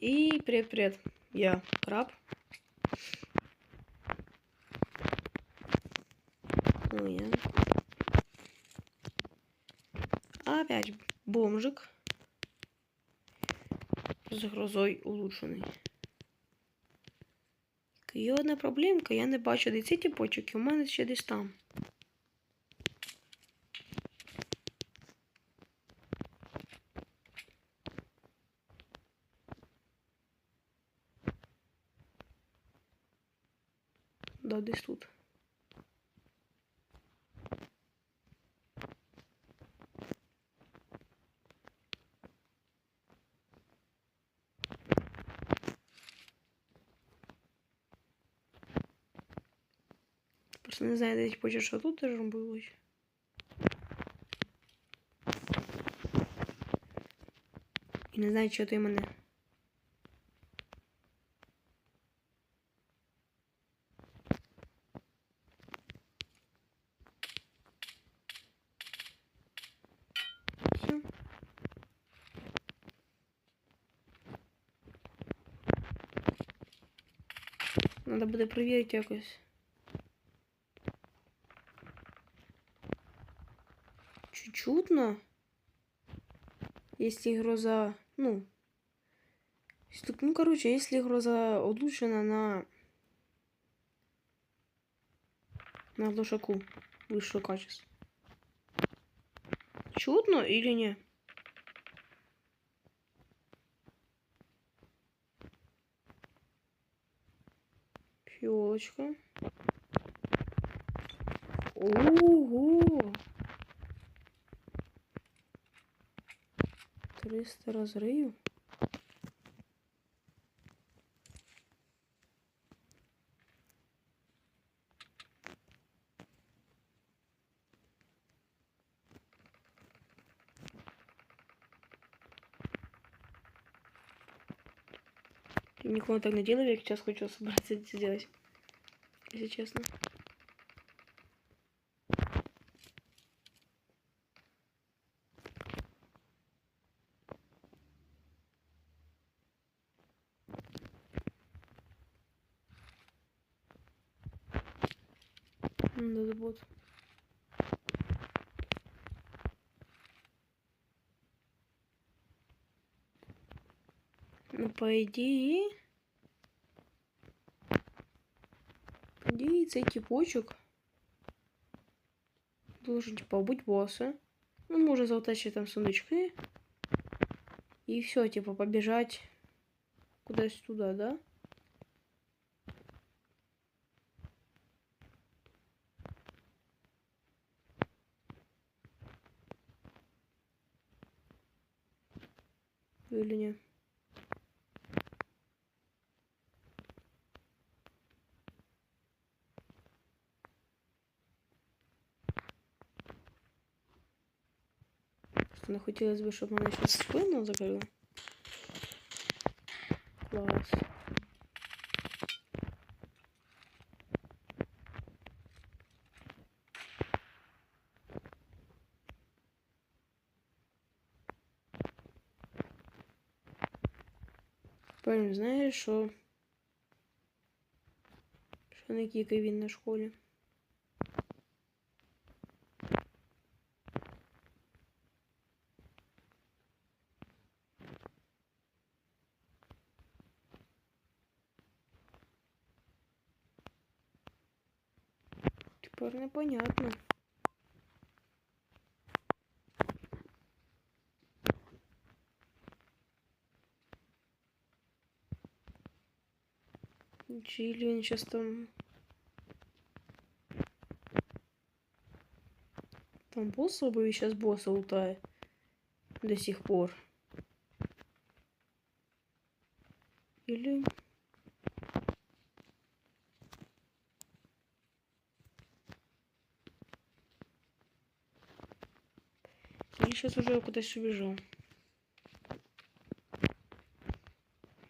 И привет-привет. Я краб. Ну, я. Опять бомжик. З грозой улучшений. Є одна проблемка, я не бачу де ці тіпочки, у мене ще десь там. Да, десь тут. Просто не знаю, де типу, що тут теж було. І не знаю, що ти мене. Все. Надо буде перевірити якось. чутно, если гроза, ну, ну, короче, если гроза улучшена на на лошаку высшего качества. Чутно или не? Фиолочка. Ого! 300 розрию. Я никого так не делаю, я сейчас хочу собраться это сделать. Если честно. Надо будет. Ну, по идее... Идее, цей типочек должен, типа, быть босса. Ну, можно затащить там сундучки. И все, типа, побежать куда-то туда, да? Или не? Просто не хотілося б, щоб мене щось спину закрило. Клас. Правильно знаєш, що що не тільки він на школі. Непонятно. Чи він сейчас там... Там босс и сейчас босса лутает. До сих пор. Или... сейчас уже куда-то убежал.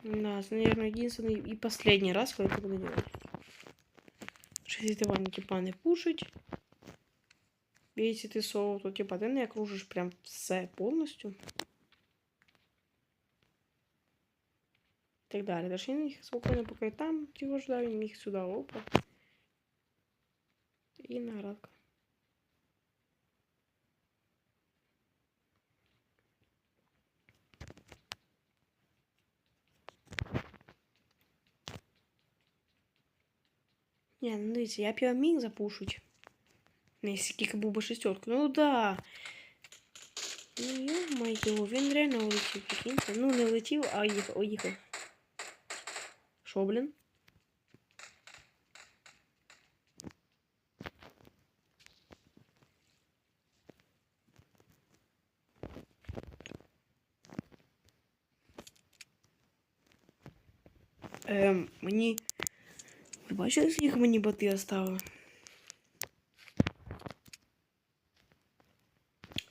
Да, наверное, единственный и последний раз, когда это буду делать. Если ты вам типа не пушить. Если ты соло, то типа ты не окружишь прям все полностью. так далі. Тож він міг спокійно, поки там його ждав, він міг сюди опа. І наградка. Ні, ну дивіться, я міг запушить. Ну, був би шестерка. Ну да. Ну ё-моё, він реально улетів, прикиньте. Ну, не летів, а їхав, уїхав. Шо, блін? Ем, мені... Ви бачили, скільки мені боти оставили?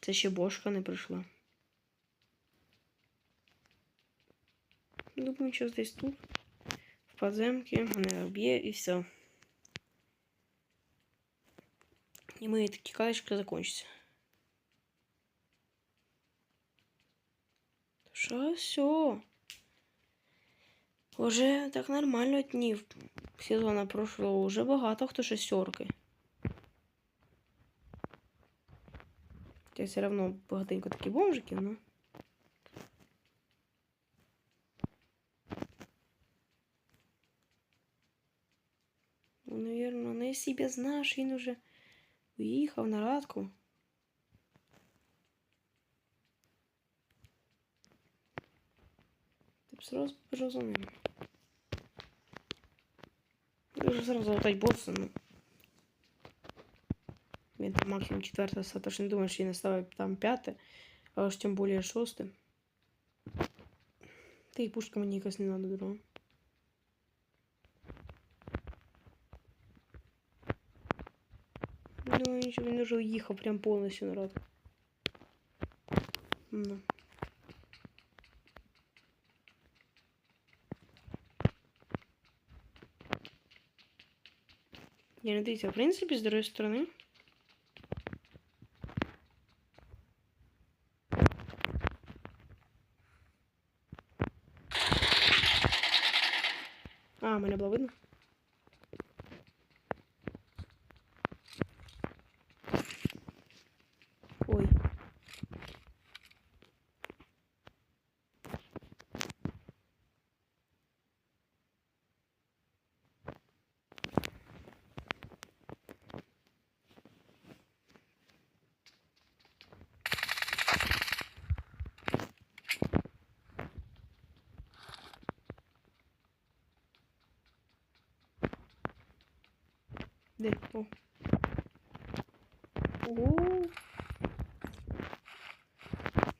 Це ще бошка не прийшла. Думаю, що десь тут. В подземці мене вб'є і все. І мої такі калечки закончаться. Що все? Уже так нормально днів сезона прошлого. Уже багато хто шестерки. Хотя все равно багатенько такі бомжики, ну. Ну, наверное, ну если без наш, він уже уїхав на радку. Ти б сразу побежал за ним. Я вже сразу лутать босса, ну. Він там максимум четверте став, тож не думаю, що він ставить там п'яте, а уж тим більше шосте. Та й пушка мені якось не надо друга. Ну, нічого, він уже уїхав прям повністю народ. Ну. Не дивіться, в принципі, з другої сторони. А, мене було видно.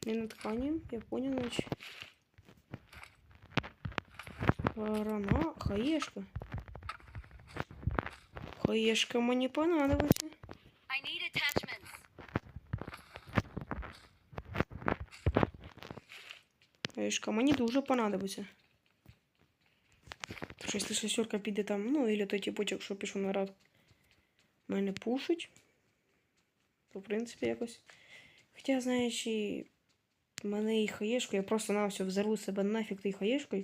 Не на ткани, я понял, значит. Рана, хаешка. Хаешка мені понадобиться. I need attachments. Хаешка мені дуже понадобиться. Тому що якщо шестерка піде там, ну, или той типочок, що пішов на рад, мене пушить, то в принципі якось. Хоча, знаючи, мене і хаєшку, я просто на все взорву себе нафіг тією хаєшкою.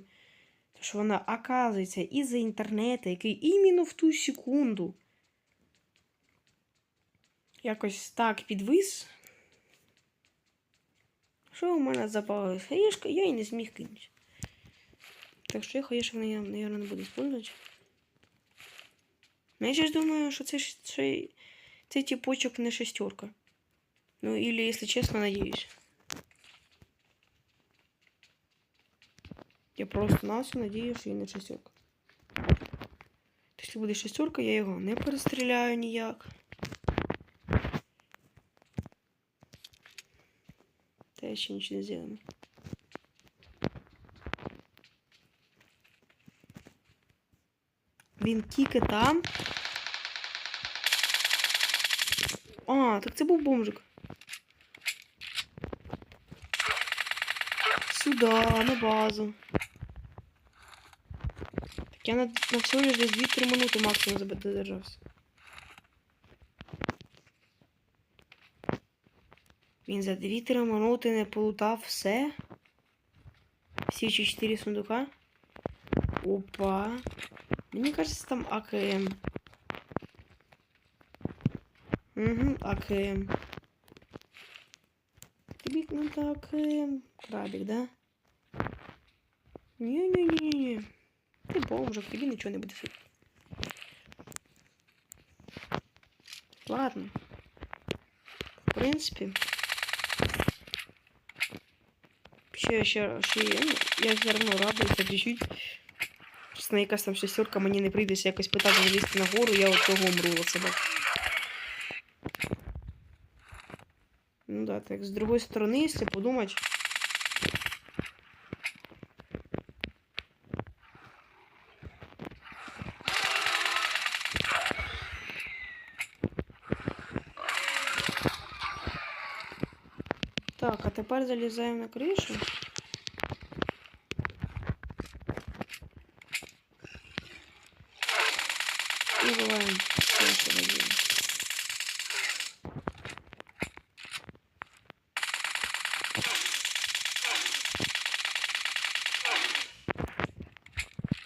То що вона оказується із-за інтернету, який іменно в ту секунду якось так підвис. Що у мене запалилась хаєшка, я і не зміг кинути. Так що я хаєшок, наверное, не буду использовать. Ну, я сейчас думаю, що це, це, це типочок не шестерка. Ну, или, если честно, надеюсь. Я просто на все надеюсь, що він не шестерка. Якщо буде шестерка, я його не перестріляю ніяк. Та я ще нічого не зробимо. Він тільки там. А, так це був бомжик. Сюда, на базу. Так я на, на всього лиш десь 2-3 минути максимум задержався. Він за 2-3 минути не полутав все. Всі чи 4 сундука. Опа. Мені кажется, там АКМ. Угу, АКМ. Тобі надо АКМ. Крабик, да? Ні-ні-ні-ні. Ти тобі нічого не буде сити. Ладно. В принципі. Ще, ще, ще, ну, я все одно радуюся чуть-чуть. Просто якась там шестерка мені не прийдеться якось питати залізти на гору, я от того умру себе. Ну да, так, с другой стороны, если подумать. Так, а тепер залізаємо на кришу. І буваємо нашого діла.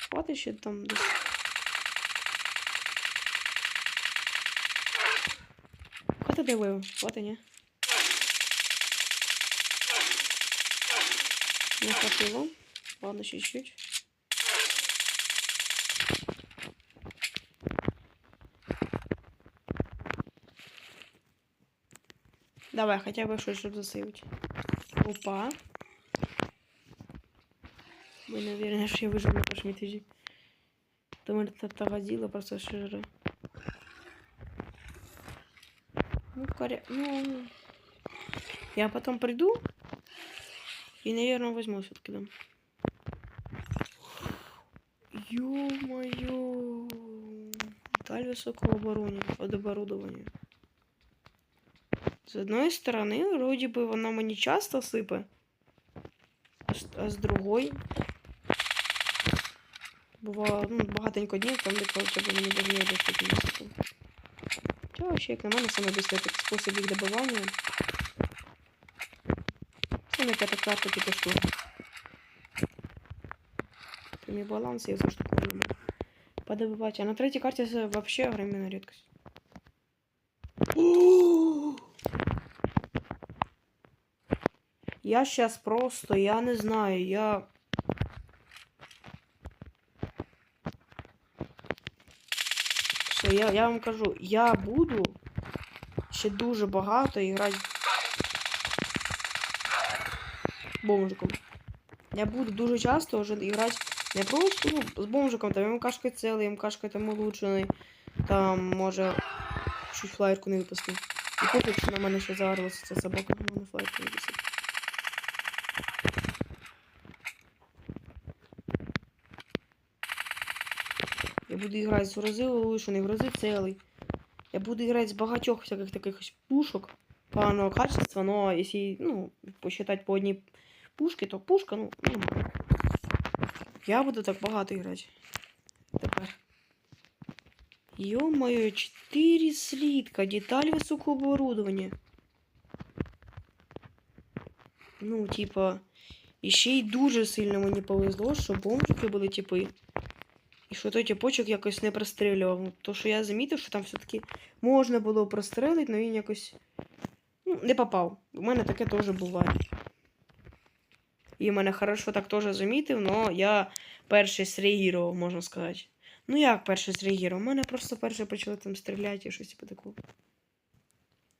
Хватить ще там десь. Хватить де вив? Хватить, ні? Не хватило. Ладно, чуть-чуть. Давай, хотя бы что, чтобы засейвить. Опа. Вы, наверное, что я выжил на прошлом этаже. Думаю, это водила просто шире. Ну, коря... Ну... Я потом приду и, наверное, возьму все-таки дом. Ё-моё! Деталь высокого оборудования. оборудования. З одної сторони, вроді би, вона мені часто сипе, а з, а з другої. Бувало, ну, багатенько днів, там де хоча б мені без неї достатньо не сипало. Хоча, ще, як на мене, саме бистрий спосіб їх добивання. Це не п'ята карта, типу штурм. Там і баланс, я за штуку не можу подобивати. А на третій карті це вообще временна рідкость. Я сейчас просто, я не знаю, я... Все, я, я вам кажу, я буду ще дуже багато грати бомжиком. Я буду дуже часто вже грати не просто ну, з бомжиком, там МКшкою целий, МКшкою там улучшений, там може чуть флаєрку не випустив. І поки що на мене ще заарилася ця собака, на мене флаєрку не випустив. Я буду играть с грози улучшений, грози целый. Я буду играть с багатьох всяких таких пушок поганого качества, но если, ну, посчитать по одній пушки, то пушка, ну, нормально. Я буду так багато грати. Тепер. Ё-моё, 4 слитка, деталь высокого оборудования. Ну, типа, і ще й дуже сильно мені повезло, що бомжики були типи. І що той тіпочок якось не прострілював. Ну, То, що я замітив, що там все-таки можна було прострелити, але він якось ну, не попав. У мене таке теж буває. І мене хорошо так теж замітив, але я перший среагував, можна сказати. Ну як перший среагував? У мене просто перше почали там стріляти і щось типу такого.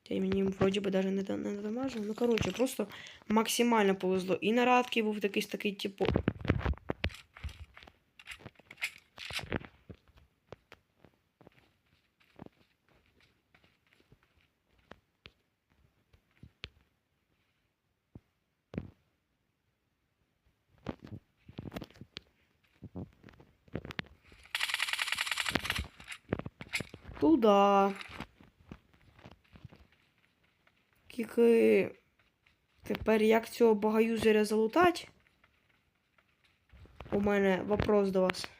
Я мені вроді би навіть не, не дамажив. Ну, коротше, просто максимально повезло. І на радки був якийсь такий, типу. Туда. Тільки тепер як цього багаюзеря залутать? У мене вопрос до вас.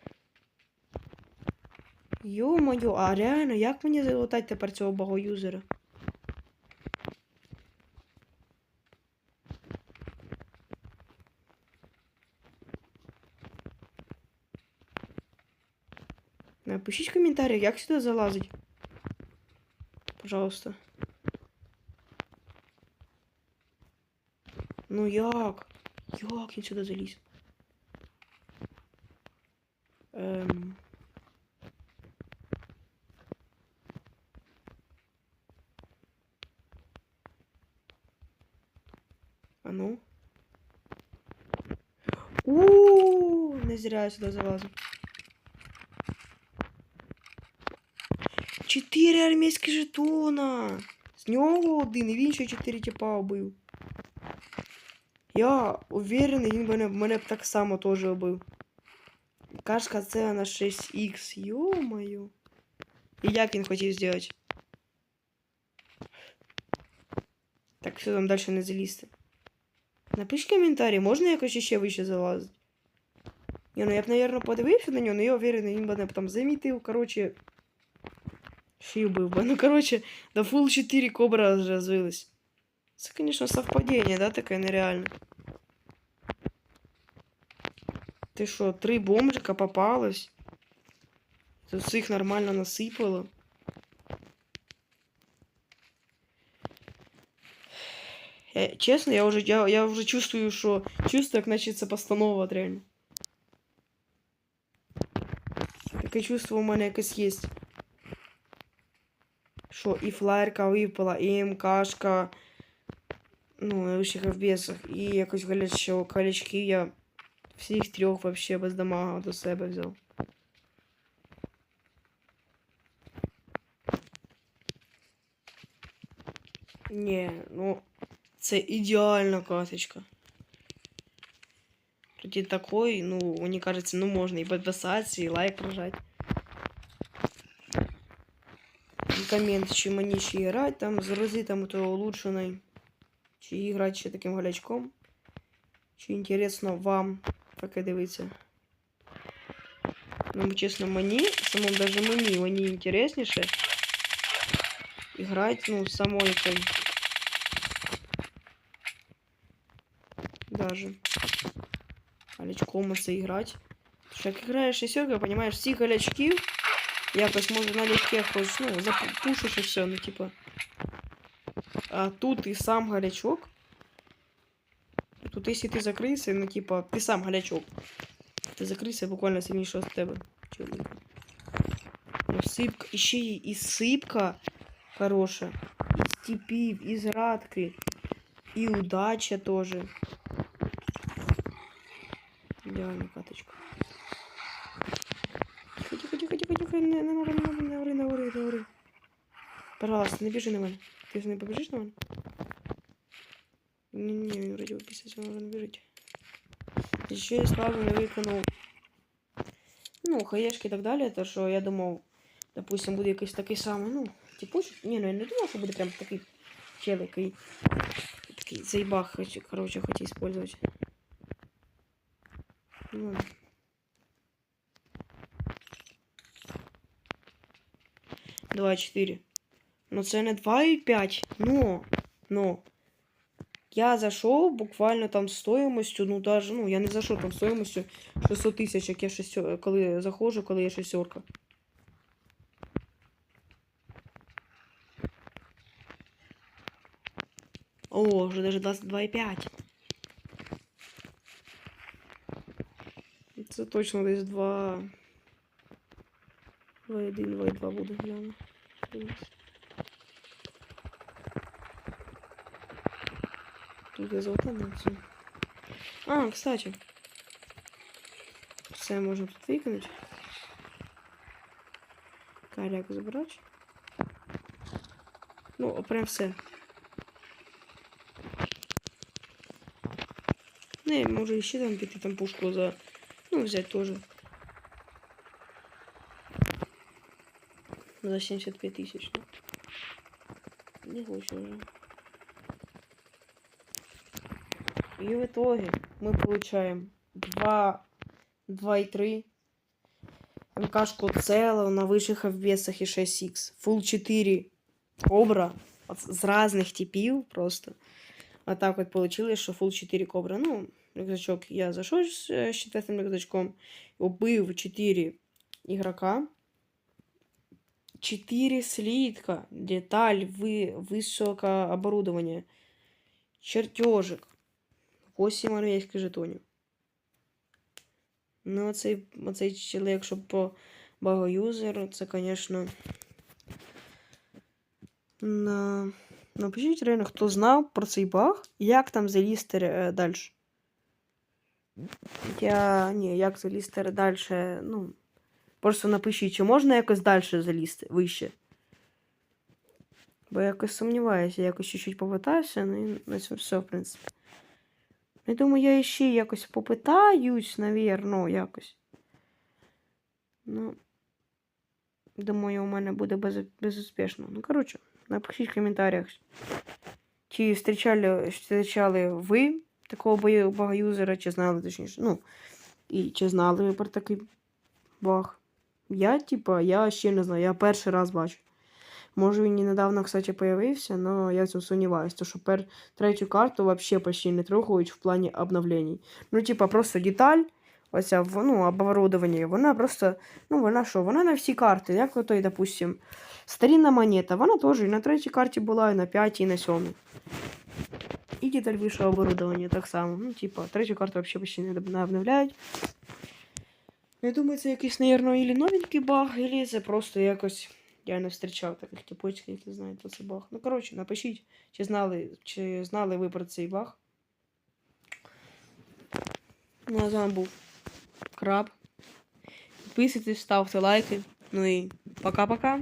Йо-моє, а реально, як мені залутать тепер цього багаюзера? Напишіть в коментарях, як сюди залазить. Пожалуйста. Ну як? Як він сюди заліз? Ем... А ну. У, не зря я сюди залазив. Армійські жетона. З нього один, і він ще чотири тіпа убив. Я уверений, він мене, мене б так само теж убив. Кашка це на 6х. Йо-моє. І як він хотів зробити? Так, все там далі не залізти. Напишіть коментарі, можна якось ще вище залазити? Ні, ну я б, наверное, подивився на нього, але я уверений, він мене б там замітив, короче. Би. Ну, короче, до Full 4 кобра розвилась. Це, конечно, совпадение, да, таке нереальне. Ти що, три бомжика попалось? Тут всіх нормально насипало. Я, честно, я уже, я, я уже чувствую, что чувствую, как начнется постанова, реально. Таке чувство у мене якесь є. Що і флаєрка випала, і МКшка. Ну, на вищих FBS, і якось галячо, галячки я всіх трьох вообще без дамага до себе взяв. Ні, ну, це ідеальна каточка. Тоді такой, ну, мені кажется, ну можна і підписатися, і лайк прожать. комент, чи мені ще грати, там з там то улучшений. Чи грати ще таким галячком. Чи інтересно вам таке дивитися. Ну, чесно, мені, самому даже мені, мені інтересніше грати, ну, самої цей. Даже. Галячком це грати. Тому що як граєш шестерка, понимаешь, всі галячків Якось може налегке хоч, ну, запушиш і все, ну, типа. А тут і сам галячок. Тут, якщо ти закрився, ну, типа, ти сам галячок. Ти закрився буквально сильніше від тебе. Чоловіка. Ну, сипка, ще й і сипка хороша. І степів, і зрадки. І удача теж. Ідеальна каточка. Тихо, не, не, ори, не, ори, не, ори, не, ори, не, ори. Пожалуйста, не біжи на мене. Ти ж не побіжиш на мене? Ні, ні, він вроді описався, може не біжить. Ще я сразу не виконав. Ну, хаєшки і так далі, то що я думав, допустим, буде якийсь такий самий, ну, типочок. Ні, ну я не думав, що буде прям такий чел, який такий заїбах, хоч- короче, хотів использовать. Ну. Два чотири. Ну це не 2,5. Ну, ну. Я зайшов буквально там стоїмостю, ну даже, ну я не зайшов там стоїмостю 600 тисяч, як я шестер... коли заходжу, коли я шестерка. О, вже даже 22,5. Це точно десь 2. 2,1, 2,2 буде, гляну. Тут я золота на все. А, кстати. Все можна тут викинути. Каляк забрати. Ну, прям все. Не, може ще там піти там пушку за. Ну, взять тоже. За 75 тысяч. Ну. Не хочу уже. И в итоге мы получаем 2, 2,3. МКшку целую на высших обвесах и 6х. Full 4 кобра з разных типів просто. А так от получилось, що Full 4 кобра. Ну, рюкзачок я зайшов з е, з четвертим рюкзачком, убив 4 ігрока. 4 слитка, деталь, вы, высокое оборудование, чертежик, 8 армейських жетонів. Ну, оцей, оцей чоловік, що по багоюзеру, це, звісно. На... Напишіть реально, хто знав про цей баг, як там залізти е, далі. Я. Ні, як залізти далі, ну. Просто напишіть, чи можна якось далі залізти вище. Бо якось сумніваюся, якось чуть-чуть попитаюся, ну і на цьому все, в принципі. Я думаю, я ще якось попитаюсь, навірно, якось. Ну. Думаю, у мене буде без, безуспішно. Ну, коротше, напишіть в коментарях. Чи зустрічали, зустрічали ви такого багаюзера, чи знали точніше. Ну, і чи знали ви про такий баг? Я, типа, я ще не знаю, я перший раз бачу. Може, він і недавно, кстати, появився, але я в цьому сумніваюся, тому що пер... третю карту вообще почти не трогають в плані обновлень. Ну, типа, просто деталь, оця ну, оборудовання, вона просто, ну, вона що, вона на всі карти, як ото, допустим, старинна монета, вона теж і на третій карті була, і на п'ятій, і на сьомій. І деталь вищого оборудовання так само. Ну, типа, третю карту взагалі почти не обновляють. Я думаю, це якийсь, наверно, ілі новенький баг, ілі це просто якось. Я не зустрічав таких типочків, які знають про цей баг. Ну, коротше, напишіть, чи знали, чи знали ви про цей баг. Ну, а з вами був Краб. Підписуйтесь, ставте лайки. Ну і пока-пока.